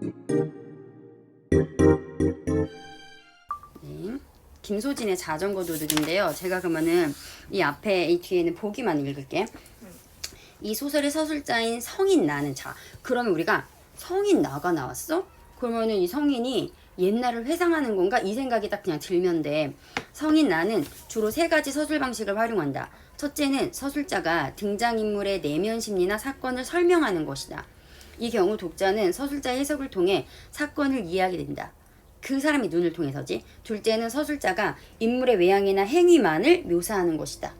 네. 김소진의 자전거 도둑인데요. 제가 그러면은 이 앞에 이 뒤에는 보기만 읽을게. 이 소설의 서술자인 성인 나는 자. 그러면 우리가 성인 나가 나왔어? 그러면은 이 성인이 옛날을 회상하는 건가? 이 생각이 딱 그냥 들면 돼. 성인 나는 주로 세 가지 서술 방식을 활용한다. 첫째는 서술자가 등장인물의 내면 심리나 사건을 설명하는 것이다. 이 경우 독자는 서술자의 해석을 통해 사건을 이해하게 된다. 그 사람의 눈을 통해서지. 둘째는 서술자가 인물의 외양이나 행위만을 묘사하는 것이다.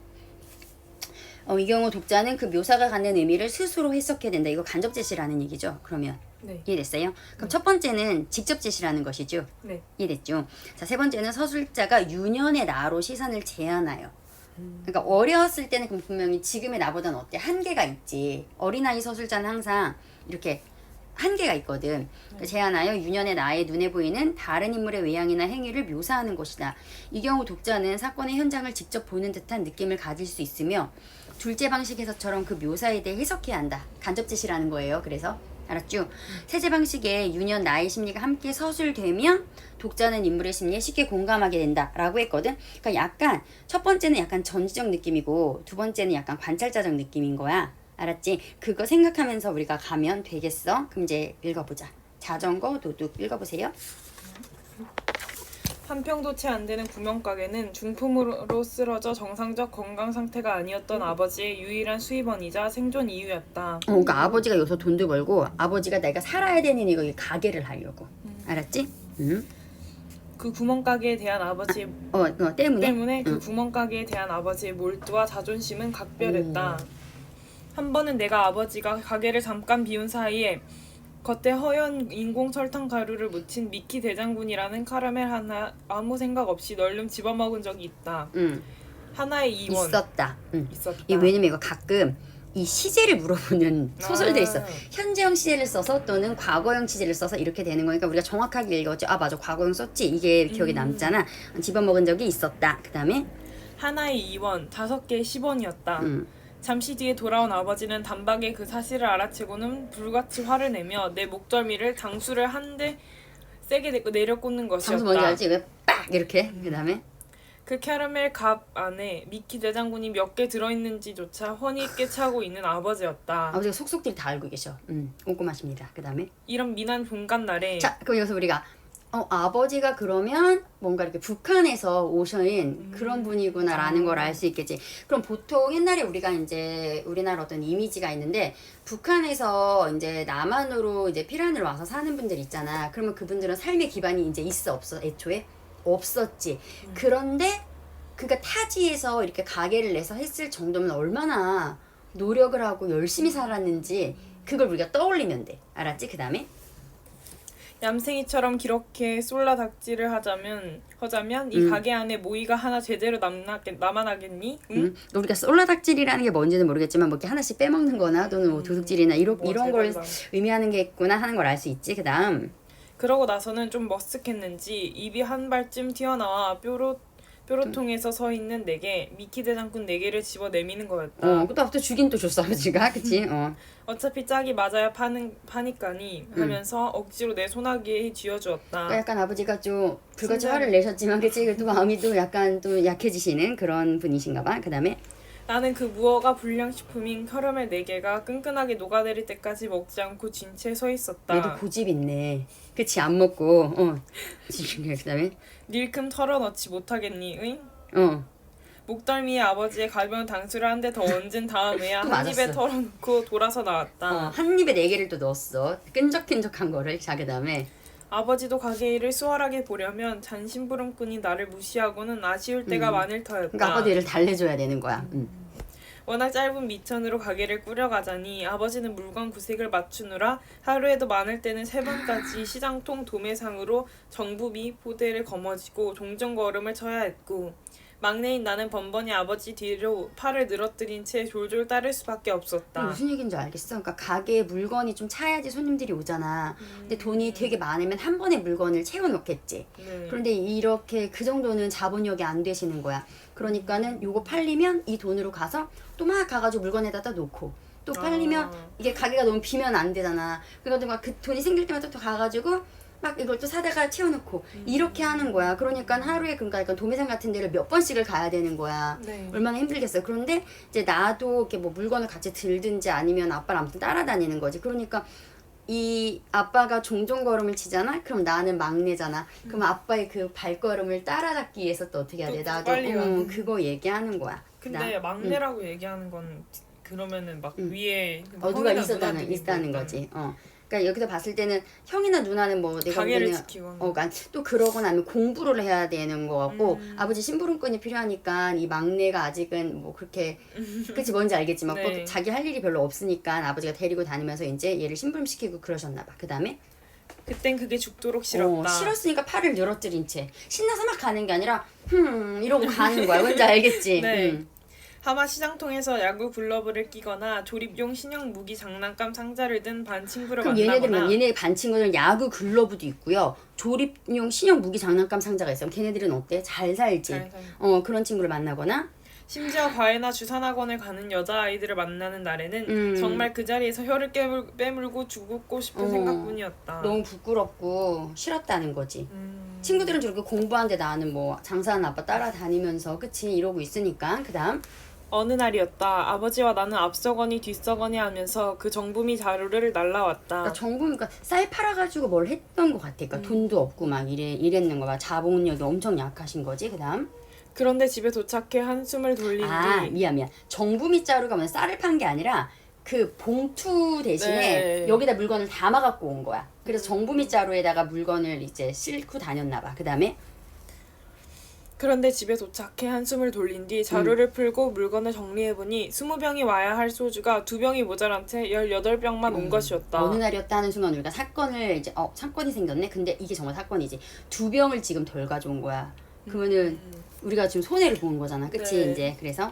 어, 이 경우 독자는 그 묘사가 갖는 의미를 스스로 해석해야 된다. 이거 간접 제시라는 얘기죠. 그러면 네. 이해됐어요? 그럼 첫 번째는 직접 제시라는 것이죠. 네. 이해됐죠? 자, 세 번째는 서술자가 유년의 나로 시선을 제한하여. 그러니까 어렸을 때는 그럼 분명히 지금의 나보다는 어때? 한계가 있지. 어린아이 서술자는 항상 이렇게 한계가 있거든. 그러니까 제한하여 유년의 나의 눈에 보이는 다른 인물의 외양이나 행위를 묘사하는 것이다. 이 경우 독자는 사건의 현장을 직접 보는 듯한 느낌을 가질 수 있으며 둘째 방식에서처럼 그 묘사에 대해 해석해야 한다. 간접 제시라는 거예요. 그래서 알았죠? 세제 방식에 유년 나의 심리가 함께 서술되면 독자는 인물의 심리에 쉽게 공감하게 된다라고 했거든. 그러니까 약간 첫 번째는 약간 전지적 느낌이고 두 번째는 약간 관찰자적 느낌인 거야. 알았지? 그거 생각하면서 우리가 가면 되겠어? 그럼 이제 읽어보자. 자전거 도둑 읽어보세요. 한 평도 채 안 되는 구멍가게는 중풍으로 쓰러져 정상적 건강 상태가 아니었던 아버지의 유일한 수입원이자 생존 이유였다. 어, 그러니까 아버지가 여기서 돈도 벌고 아버지가 내가 살아야 되는 이거 이 가게를 하려고. 알았지? 응? 그 구멍가게에 대한 아버지의 어, 어 때문에? 때문에 그 구멍가게에 대한 아버지의 몰두와 자존심은 각별했다. 한 번은 내가 아버지가 가게를 잠깐 비운 사이에 겉에 허연 인공 설탕 가루를 묻힌 미키 대장군이라는 카라멜 하나 아무 생각 없이 널름 집어먹은 적이 있다. 응. 하나의 이원 있었다. 응. 있었다. 이 왜냐면 이거 가끔 이 시제를 물어보는 소설도 있어. 아. 현재형 시제를 써서 또는 과거형 시제를 써서 이렇게 되는 거니까 우리가 정확하게 읽었죠. 아 맞아 과거형 썼지. 이게 기억에 음. 남잖아. 집어먹은 적이 있었다. 그 다음에 하나의 이원, 다섯 개의 십원이었다. 음. 잠시 뒤에 돌아온 아버지는 단박에 그 사실을 알아채고는 불같이 화를 내며 내 목덜미를 장수를 한 대 세게 내고 내려 꽂는 장수 뭔지 것이었다. 알지? 왜 빡 이렇게. 그 다음에 그 캐러멜 갑 안에 미키 대장군이 몇 개 들어있는지조차 훤히 깨차고 있는 아버지였다. 아버지가 속속들이 다 알고 계셔. 음. 꼼꼼하십니다. 그 다음에 이런 미난 본간 날에 자 그럼 여기서 우리가 어 아버지가 그러면 뭔가 이렇게 북한에서 오신 음. 그런 분이구나라는 아. 걸알 수 있겠지. 그럼 보통 옛날에 우리가 이제 우리나라 어떤 이미지가 있는데 북한에서 이제 남한으로 이제 피란을 와서 사는 분들 있잖아. 그러면 그분들은 삶의 기반이 이제 있어 없어 애초에 없었지. 음. 그런데 그러니까 타지에서 이렇게 가게를 내서 했을 정도면 얼마나 노력을 하고 열심히 살았는지 그걸 우리가 떠올리면 돼. 알았지? 그 다음에 얌생이처럼 그렇게 쏠라 닥질을 하자면 하자면 이 음. 가게 안에 모이가 하나 제대로 남나겠 남아나겠니? 응? 음, 우리가 솔라닥질이라는 게 뭔지는 모르겠지만 뭐 이렇게 하나씩 빼먹는 거나 또는 뭐 도둑질이나 이런, 뭐 이런 걸 제발로. 의미하는 게 있구나 하는 걸 알 수 있지. 그 다음, 그러고 나서는 좀 머쓱했는지 입이 한 발쯤 튀어나와 뾰로 뾰로통에서 서 있는 내게 미키 대장군 네 개를 집어 내미는 거였다. 어, 그때 또 주긴 또 줬어, 아버지가. 그치? 어. 어차피 짝이 맞아야 파는 파니까니 하면서 억지로 내 소나기에 쥐어주었다. 그러니까 약간 아버지가 좀 불같이. 화를 내셨지만, 그치? 그래도 마음이 또 약간 또 약해지시는 그런 분이신가 봐. 그 다음에, 나는 그 무어가 불량식품인 캐러멜 네 개가 끈끈하게 녹아내릴 때까지 먹지 않고 진 채 서 있었다. 얘도 고집 있네. 그치? 안 먹고, 어. 그 다음에, 닐큼 털어넣지 못하겠니? 응? 어. 목덜미에 아버지의 가벼운 당수를 한 대 더 얹은 다음에야 또 한 입에 맞았어. 털어놓고 돌아서 나왔다. 어, 한 입에 네 개를 또 넣었어. 끈적끈적한 거를. 자, 그 다음에, 아버지도 가게 일을 수월하게 보려면 잔심부름꾼이 나를 무시하고는 아쉬울 때가 많을 터였다. 그러니까 아버지 얘를 달래줘야 되는 거야. 음. 워낙 짧은 미천으로 가게를 꾸려가자니 아버지는 물건 구색을 맞추느라 하루에도 많을 때는 세 번까지 시장통 도매상으로 정부비 포대를 거머쥐고 종종 걸음을 쳐야 했고 막내인 나는 번번이 아버지 뒤로 팔을 늘어뜨린 채 졸졸 따를 수밖에 없었다. 무슨 얘기인지 알겠어? 그러니까 가게에 물건이 좀 차야지 손님들이 오잖아. 근데 돈이 되게 많으면 한 번에 물건을 채워놓겠지. 네. 그런데 이렇게 그 정도는 자본력이 안 되시는 거야. 그러니까는 요거 팔리면 이 돈으로 가서 또 막 가가지고 물건에다가 놓고 또 팔리면 아. 이게 가게가 너무 비면 안 되잖아. 그러니까 막그 돈이 생길 때마다 또 가가지고 막 이걸 또 사다가 채워놓고 이렇게 하는 거야. 그러니까 하루에 그러니까 도매상 같은 데를 몇 번씩을 가야 되는 거야. 네. 얼마나 힘들겠어. 그런데 이제 나도 이렇게 뭐 물건을 같이 들든지 아니면 아빠를 아무튼 따라다니는 거지. 그러니까 이 아빠가 종종 걸음을 치잖아. 그럼 나는 막내잖아. 그럼 아빠의 그 발걸음을 따라잡기 위해서 또 어떻게 해야 돼? 또 나도 가는. 그거 얘기하는 거야. 근데 그다음, 막내라고 얘기하는 건 그러면은 막 음. 위에 어 누가 있었다는 있다는 뭐 거지. 어. 그러니까 여기서 봤을 때는 형이나 누나는 뭐 내가 보기에는 어, 그러니까 또 그러거나 하면 공부를 해야 되는 거 같고 음. 아버지 심부름꾼이 필요하니까 이 막내가 아직은 뭐 그렇게 그치 뭔지 알겠지만 네. 뭐 자기 할 일이 별로 없으니까 아버지가 데리고 다니면서 이제 얘를 심부름 시키고 그러셨나 봐. 그 다음에 그땐 그게 죽도록 싫었다. 어, 싫었으니까 팔을 늘어뜨린 채 신나서 막 가는 게 아니라 흠 이러고 가는 거야. 뭔지 알겠지? 네. 음. 하마 시장통에서 야구 글러브를 끼거나 조립용 신형 무기 장난감 상자를 든 반 친구를 그럼 만나거나 얘네들은 얘네 반 친구들은 야구 글러브도 있고요. 조립용 신형 무기 장난감 상자가 있어. 걔네들은 어때? 잘 살지. 잘 살지. 어 그런 친구를 만나거나 심지어 과외나 주산학원을 가는 여자아이들을 만나는 날에는 음. 정말 그 자리에서 혀를 깨물, 빼물고 죽고 싶은 어. 생각뿐이었다. 너무 부끄럽고 싫었다는 거지. 음. 친구들은 저렇게 공부하는데 나는 뭐 장사하는 아빠 따라다니면서 그치 이러고 있으니까 그다음 어느 날이었다. 아버지와 나는 앞서거니 뒤서거니 하면서 그 정부미 자루를 날라왔다. 그러니까 정부니까 쌀 팔아가지고 뭘 했던 것 같아. 그러니까 음. 돈도 없고 막 이래 이랬는 거야. 자본력이 엄청 약하신 거지. 그다음 그런데 집에 도착해 한숨을 돌린 아 뒤 미안 미안 정부미 자루가 뭐 쌀을 판 게 아니라 그 봉투 대신에 네. 여기다 물건을 담아 갖고 온 거야. 그래서 정부미 자루에다가 물건을 이제 싣고 다녔나 봐. 그다음에 그런데 집에 도착해 한숨을 돌린 뒤 자루를 풀고 물건을 정리해보니 20병이 와야 할 소주가 두 병이 모자란 채 18병만 온 것이었다. 음. 어느 날이었다 하는 순간 우리가 사건을 이제 어 사건이 생겼네. 근데 이게 정말 사건이지. 두 병을 지금 덜 가져온 거야. 그러면은 우리가 지금 손해를 본 거잖아. 그치 음. 네. 이제 그래서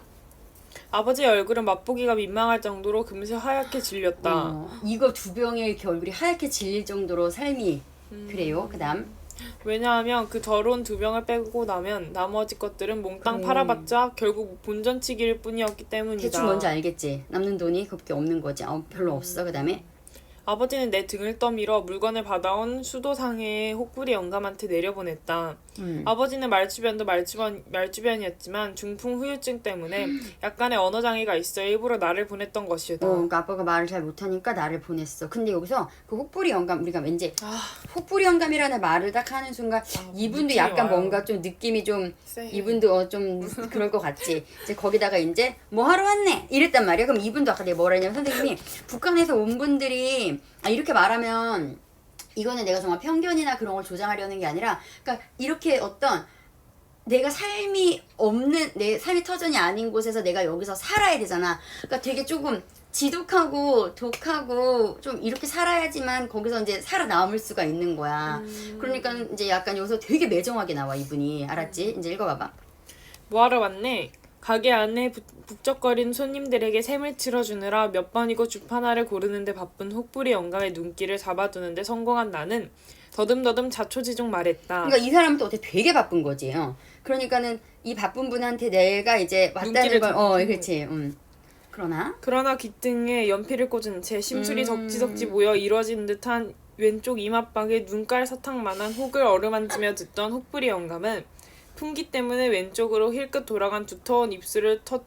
아버지의 얼굴은 맛보기가 민망할 정도로 금세 하얗게 질렸다. 어, 이거 두 이렇게 얼굴이 하얗게 질릴 정도로 삶이 음. 그래요. 그다음 왜냐하면 그 더러운 두 병을 빼고 나면 나머지 것들은 몽땅 그래. 팔아봤자 결국 본전치기일 뿐이었기 때문이다. 대충 뭔지 알겠지. 남는 돈이 그밖에 없는 거지. 어, 별로 없어. 그다음에 아버지는 내 등을 떠밀어 물건을 받아온 수도상해의 호꾸리 영감한테 내려보냈다. 음. 아버지는 말주변도 말주변, 말주변이었지만 중풍 후유증 때문에 약간의 언어 장애가 있어 일부러 나를 보냈던 것이다. 어, 그러니까 아빠가 말을 잘 못하니까 나를 보냈어. 근데 여기서 그 혹부리 영감 우리가 왠지 아, 혹부리 영감이라는 말을 딱 하는 순간 이분도 느낌이 약간 와요. 뭔가 좀 느낌이 좀 쎄. 이분도 어, 좀 그럴 것 같지. 이제 거기다가 이제 뭐 하러 왔네 이랬단 말이야. 그럼 이분도 아까 내가 뭐라 했냐면 선생님이 북한에서 온 분들이 아 이렇게 말하면 이거는 내가 정말 편견이나 그런 걸 조장하려는 게 아니라 그러니까 이렇게 어떤 내가 삶이 없는 내 삶이 터전이 아닌 곳에서 내가 여기서 살아야 되잖아. 그러니까 되게 조금 지독하고 독하고 좀 이렇게 살아야지만 거기서 이제 살아남을 수가 있는 거야. 그러니까 이제 약간 여기서 되게 매정하게 나와 이분이 알았지? 이제 읽어봐봐. 뭐하러 왔네? 가게 안에 부- 북적거리는 손님들에게 샘을 틀어주느라 몇 번이고 죽 하나를 고르는데 바쁜 혹부리 영감의 눈길을 잡아두는데 성공한 나는 더듬더듬 자초지종 말했다. 그러니까 이 사람은 또 어떻게 되게 바쁜 거지. 어. 그러니까는 이 바쁜 분한테 내가 이제 왔다는 걸, 어, 좀- 그렇지. 음. 그러나 그러나 귓등에 연필을 꽂은 채 심술이 음. 덕지덕지 모여 이뤄진 듯한 왼쪽 이맛박에 눈깔 사탕만한 혹을 어루만지며 듣던 혹부리 영감은 풍기 때문에 왼쪽으로 힐끗 돌아간 두터운 입술을 터,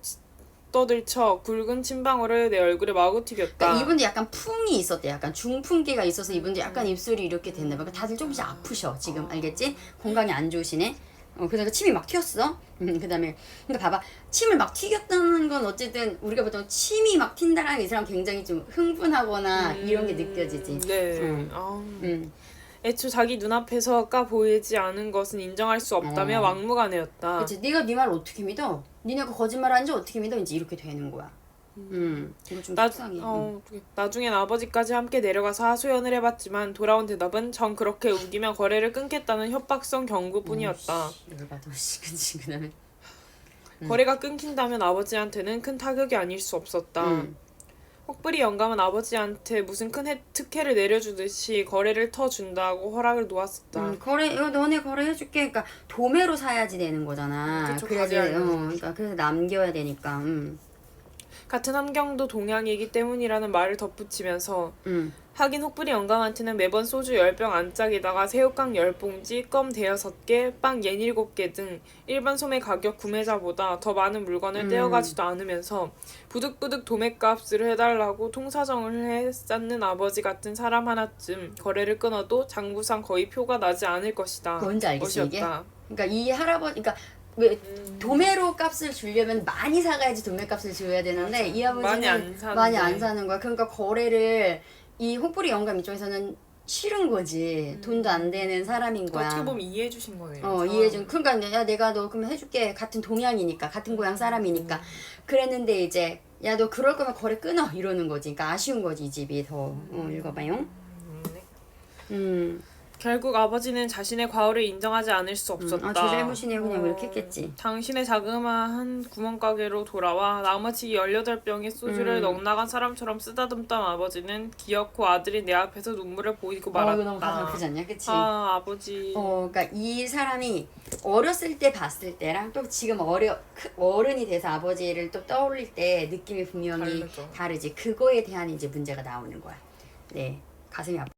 떠들쳐 굵은 침방울을 내 얼굴에 마구 튀겼다. 그러니까 이분도 약간 풍이 있었대. 약간 중풍기가 있어서 이분도 약간 입술이 이렇게 됐나 봐. 그러니까 다들 조금씩 아프셔. 지금 알겠지? 건강이 안 좋으시네. 어, 그래서 침이 막 튀었어. 음, 그다음에 그러니까 봐봐. 침을 막 튀겼다는 건 어쨌든 우리가 보통 침이 막 튄다라는 게이 사람 굉장히 좀 흥분하거나 이런 게 느껴지지. 네. 음. 아. 음. 애초 자기 눈앞에서 까 보이지 않은 것은 인정할 수 없다며 어. 막무가내였다. 그치 네가 네 말을 어떻게 믿어? 니네가 거짓말하는지 어떻게 믿어? 이제 이렇게 되는 거야. 음, 이거 좀 나, 속상해. 음. 어, 나중엔 아버지까지 함께 내려가서 하소연을 해봤지만 돌아온 대답은 전 그렇게 우기면 거래를 끊겠다는 협박성 경고뿐이었다. 그다음에 거래가 끊긴다면 아버지한테는 큰 타격이 아닐 수 없었다. 음. 혹부리 영감은 아버지한테 무슨 큰 혜- 특혜를 내려주듯이 거래를 터준다고 허락을 놓았었다. 음, 거래 이거 너네 거래 해줄게. 그러니까 도매로 사야지 되는 거잖아. 그쵸, 그래야지. 어. 그러니까 그래서 남겨야 되니까. 음. 같은 함경도 동양이기 때문이라는 말을 덧붙이면서 음. 하긴 혹부리 영감한테는 매번 소주 10병 안짝에다가 새우깡 10봉지, 껌 대여섯 개, 빵 67개 등 일반 소매 가격 구매자보다 더 많은 물건을 음. 떼어가지도 않으면서 부득부득 도매값을 해달라고 통사정을 해 쌓는 아버지 같은 사람 하나쯤 거래를 끊어도 장부상 거의 표가 나지 않을 것이다. 뭔지 알겠어, 이게? 것이었다. 그러니까 이 할아버지 그러니까 왜 음. 도매로 값을 주려면 많이 사가야지 도매 값을 줘야 되는데 맞아. 이 아버지는 많이 안 사는데. 많이 안 사는 거야. 그러니까 거래를 이 혹부리 영감 입장에서는 싫은 거지. 돈도 안 되는 사람인 거야. 음. 어떻게 보면 이해해 주신 거네요. 어 이해준 그러니까 야 내가 너 그러면 해줄게 같은 동양이니까 같은 고향 사람이니까 그랬는데 이제 야 너 그럴 거면 거래 끊어 이러는 거지 그러니까 아쉬운 거지 이 집이 더 어, 읽어봐요 음, 네. 음, 결국 아버지는 자신의 과오를 인정하지 않을 수 없었다. 아, 제 잘못이네요 그냥 어, 이렇게 했겠지 당신의 자그마한 구멍가게로 돌아와 나머지 18병의 소주를 음. 넉나간 사람처럼 쓰다듬던 아버지는 기어코 아들이 내 앞에서 눈물을 보이고 어 말았다. 이거 너무 가슴 아프지 않냐 그치 아, 아버지. 어 그러니까 이 사람이 어렸을 때 봤을 때랑 또 지금 어려 크- 어른이 돼서 아버지를 또 떠올릴 때 느낌이 분명히 다르죠. 다르지 그거에 대한 이제 문제가 나오는 거야 네 가슴이 아파